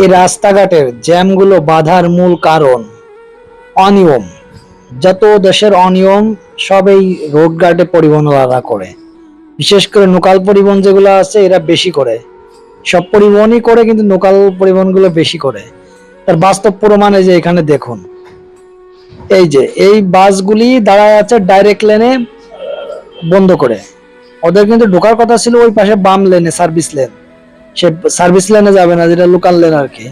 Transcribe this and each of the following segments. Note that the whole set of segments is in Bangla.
এই রাস্তাঘাটের জ্যামগুলো বাধার মূল কারণ। অনিয়ম। যত দেশের অনিয়ম সব এই গার্ডে পরিবহনওয়ালা করে। বিশেষ করে লোকাল পরিবহন যেগুলো আছে, এরা বেশি করে। সব পরিবহনই করে, কিন্তু লোকাল পরিবহনগুলো বেশি করে। তার বাস্তব প্রমাণ এই যে এখানে দেখুন। এই যে, এই বাসগুলি দাঁড়ায় আছে ডাইরেক্ট লেনে বন্ধ করে। ওদের কিন্তু ঢোকার কথা ছিল ওই পাশে বাম লেনে সার্ভিস লেন সে সার্ভিস লেনে যাবে না, যেটা লোকাল লেন আর কি।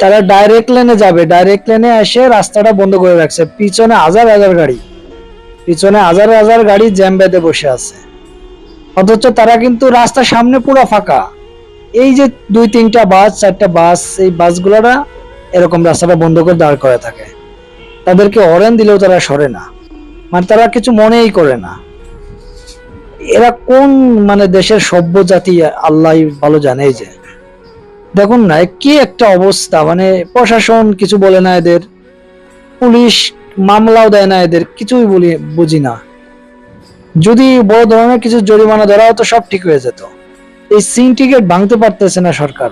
তারা ডাইরেক্ট লেনে যাবে ডাইরেক্ট লেনে এসে রাস্তাটা বন্ধ করে রাখছে। পিছনে হাজার হাজার গাড়ি। পিছনে হাজার হাজার গাড়ি জ্যাম বেঁধে বসে আছে। অথচ তারা কিন্তু রাস্তার সামনে পুরো ফাঁকা। এই যে দুই, তিনটা বাস, চারটা বাস, এই বাসগুলোরা এরকম রাস্তাটা বন্ধ করে দাঁড় করে থাকে। তাদেরকে হরেন দিলেও তারা সরে না। মানে তারা কিছু মনেই করে না। এরা কোন মানে দেশের সভ্য জাতি আল্লাহ ভালো জানে যে? দেখুন না কি একটা অবস্থা? মানে প্রশাসন কিছু বলে না এদের, পুলিশ মামলাও দেয় না এদের, কিছুই বলি, বুঝি না। যদি বড় ধরনের কিছু জরিমানা ধরা হতো সব ঠিক হয়ে যেত। এই সিন্ডিকেট ভাঙতে পারতেছে না সরকার।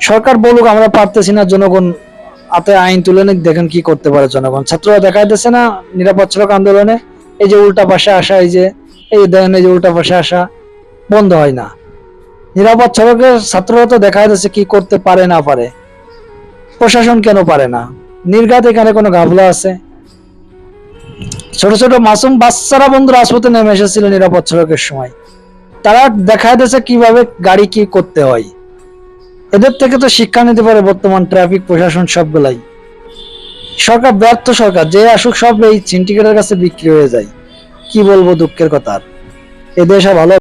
সরকার বলুক, আমরা পারতেছি না, জনগণ হাতে আইন তুলে নিক, দেখেন কি করতে পারে জনগণ। ছাত্ররা দেখা দেখাইতেছে না নিরাপদ সড়ক আন্দোলনে, এই যে উল্টা পাশে আসা, এই যে এই এই যে উল্টা পাশে আসা বন্ধ হয় না। নিরাপদ সড়কের ছাত্ররা তো দেখা যাচ্ছে কি করতে পারে না পারে। প্রশাসন কেন পারে না? নির্ঘাত এখানে কোনো গাফলা আছে? ছোট ছোট মাসুম বাচ্চারা বন্ধু রাজপথে নেমে এসেছিল নিরাপদ সড়কের সময়। তারা দেখা যাচ্ছে কীভাবে গাড়ি কি করতে হয়। এদের থেকে তো শিক্ষা নিতে পারে বর্তমান ট্রাফিক, প্রশাসন সবগুলাই। সরকার ব্যর্থ সরকার, যে আসুক সব এই সিন্ডিকেটের কাছে বিক্রি হয়ে যায়। কি বলব দুঃখের কথা? এদেশ আর ভালো